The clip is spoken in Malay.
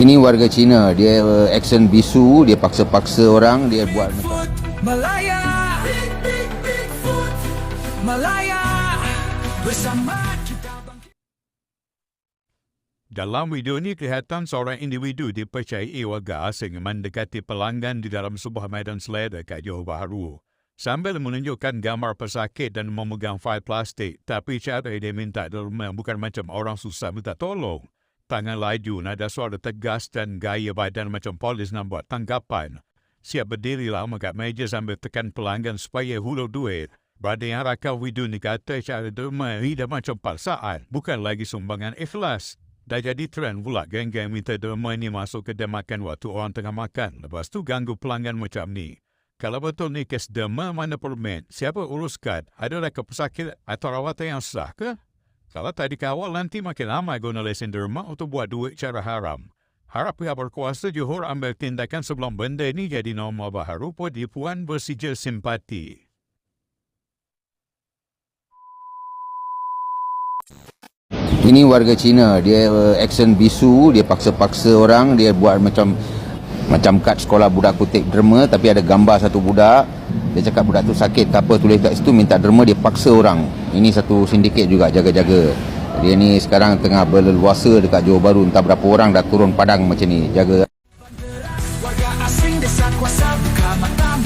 Ini warga Cina, dia uh, action bisu, dia paksa-paksa orang, dia buat Malaya. Big, big, Bigfoot, Malaya. Bersama kita Dalam video ini kelihatan seorang individu dipercayai warga asing mendekati pelanggan di dalam sebuah medan seleda kat Johor Bahru. Sambil menunjukkan gambar pesakit dan memegang fail plastik, tapi cara dia minta derma bukan macam orang susah minta tolong. Tangan laju, nada suara tegas dan gaya badan macam polis nak buat tanggapan. Siap berdiri lama kat meja sambil tekan pelanggan supaya hulur duit. Berada yang rakam video ni kata cara derma dah macam paksaan, bukan lagi sumbangan ikhlas. Dah jadi trend pula geng-geng minta derma ni masuk kedai makan waktu orang tengah makan. Lepas tu ganggu pelanggan macam ni. Kalau betul ni kes derma mana permen, siapa uruskan? Adakah pesakit atau rawatan yang sah ke? Kalau tak dikawal nanti makin ramai guna lesen derma untuk buat duit cara haram. Harap pihak berkuasa Johor ambil tindakan sebelum benda ni jadi norma baharu penipuan bersijil simpati. Ini warga Cina, dia uh, action bisu, dia paksa-paksa orang, dia buat macam macam kad sekolah budak kutip derma tapi ada gambar satu budak. Dia cakap budak tu sakit tak apa tulis kat situ minta derma dia paksa orang. Ini satu sindiket juga jaga-jaga. Dia ni sekarang tengah berleluasa dekat Johor Bahru. Entah berapa orang dah turun padang macam ni. Jaga. Warga asing desa kuasa buka mata